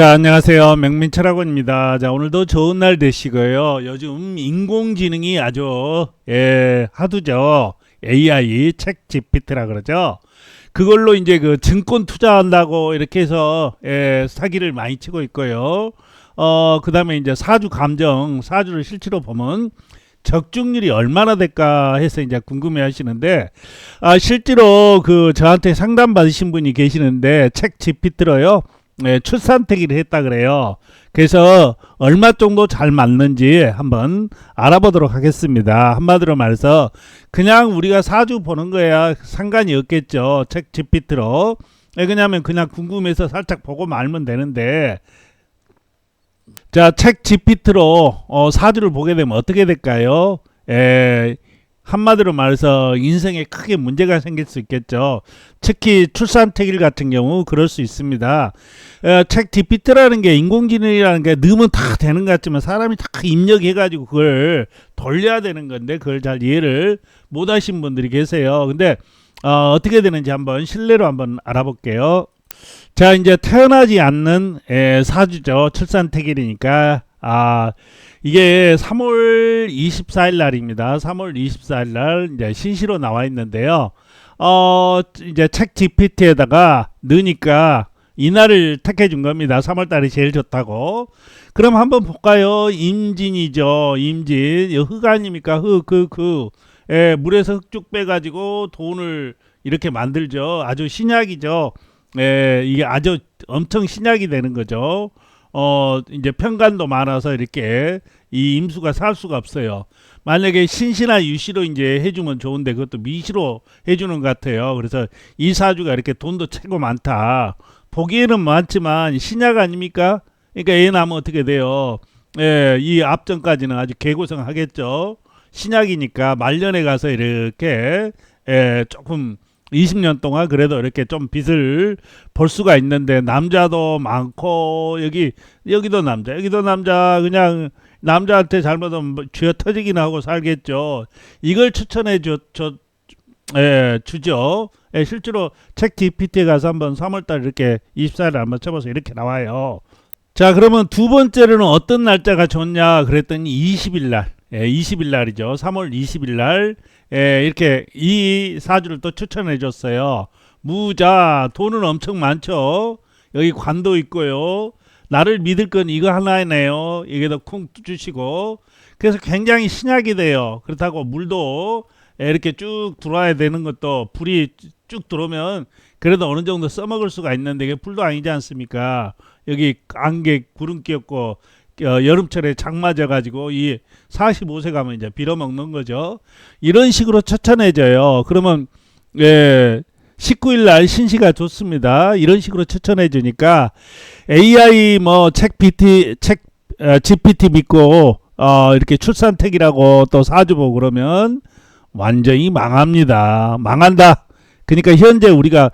자, 안녕하세요. 명민철학원입니다. 자, 오늘도 좋은 날 되시고요. 요즘 인공지능이 아주, 예, 하두죠. AI, 책 GPT라 그러죠. 그걸로 이제 그 증권 투자한다고 이렇게 해서, 예, 사기를 많이 치고 있고요. 어, 그 다음에 이제 사주 감정, 사주를 실제로 보면 적중률이 얼마나 될까 해서 이제 궁금해 하시는데, 아, 실제로 그 저한테 상담 받으신 분이 계시는데, 책 GPT로요. 네, 출산태기를 했다 그래요. 그래서 얼마 정도 잘 맞는지 한번 알아보도록 하겠습니다. 한마디로 말해서 그냥 우리가 사주 보는 거야 상관이 없겠죠. 책 GPT로. 예, 왜냐하면 그냥 궁금해서 살짝 보고 말면 되는데 자, 책 GPT로 어, 사주를 보게 되면 어떻게 될까요? 에, 한마디로 말해서 인생에 크게 문제가 생길 수 있겠죠. 특히 출산태길 같은 경우 그럴 수 있습니다. 어, 책 GPT라는 게 인공지능이라는 게 넣으면 다 되는 것 같지만 사람이 다 입력해가지고 그걸 돌려야 되는 건데 그걸 잘 이해를 못 하신 분들이 계세요. 근데 어, 어떻게 되는지 한번 실내로 한번 알아볼게요. 자 이제 태어나지 않는 에, 사주죠. 출산태길이니까 아 이게 3월 24일 날입니다. 3월 24일 날 이제 신시로 나와 있는데요. 어 이제 책 GPT에다가 넣으니까 이날을 택해 준 겁니다. 3월 달이 제일 좋다고. 그럼 한번 볼까요? 임진이죠. 임진. 흙 아닙니까? 흙, 그, 그. 예, 물에서 흙쭉 빼가지고 돈을 이렇게 만들죠. 아주 신약이죠. 예, 이게 아주 엄청 신약이 되는 거죠. 어, 이제 편간도 많아서 이렇게 이 임수가 살 수가 없어요. 만약에 신시나 유시로 이제 해주면 좋은데 그것도 미시로 해주는 것 같아요. 그래서 이 사주가 이렇게 돈도 최고 많다. 보기에는 많지만 신약 아닙니까? 그러니까 애 나면 어떻게 돼요? 예, 이 앞전까지는 아주 개고생 하겠죠. 신약이니까 말년에 가서 이렇게 예, 조금 20년 동안 그래도 이렇게 좀 빚을 볼 수가 있는데 남자도 많고 여기 여기도 남자 여기도 남자 그냥 남자한테 잘못하면 뭐 쥐어 터지긴 하고 살겠죠. 이걸 추천해 줘, 줘 예, 주죠. 예, 실제로 책 GPT에 가서 한번 3월달 이렇게 24일 한번 쳐봐서 이렇게 나와요. 자, 그러면 두 번째로는 어떤 날짜가 좋냐 그랬더니 20일 날. 예, 20일 날이죠. 3월 20일 날. 예, 이렇게 이 사주를 또 추천해 줬어요. 무자, 돈은 엄청 많죠. 여기 관도 있고요. 나를 믿을 건 이거 하나이네요. 이게 더쿵 주시고. 그래서 굉장히 신약이 돼요. 그렇다고 물도 이렇게 쭉 들어와야 되는 것도 불이 쭉 들어오면 그래도 어느 정도 써먹을 수가 있는데 이게 불도 아니지 않습니까? 여기 안개 구름 끼었고 어, 여름철에 장 맞아가지고 이 45세 가면 이제 빌어먹는 거죠. 이런 식으로 추천해져요. 그러면 예, 19일 날 신시가 좋습니다. 이런 식으로 추천해 주니까 AI 뭐책 PT 책 어, GPT 믿고 어, 이렇게 출산택이라고 또 사주 보고 그러면 완전히 망합니다. 망한다. 그러니까 현재 우리가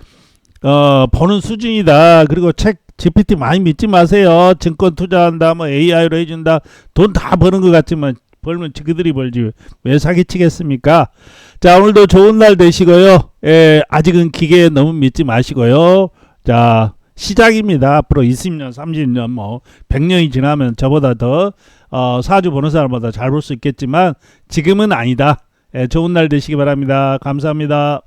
어, 보는 수준이다. 그리고 책 GPT 많이 믿지 마세요. 증권 투자한다, 뭐 AI로 해준다. 돈 다 버는 것 같지만 벌면 그들이 벌지 왜 사기치겠습니까? 자 오늘도 좋은 날 되시고요. 예, 아직은 기계에 너무 믿지 마시고요. 자 시작입니다. 앞으로 20년, 30년, 뭐 100년이 지나면 저보다 더 어, 사주 보는 사람보다 잘 볼 수 있겠지만 지금은 아니다. 예, 좋은 날 되시기 바랍니다. 감사합니다.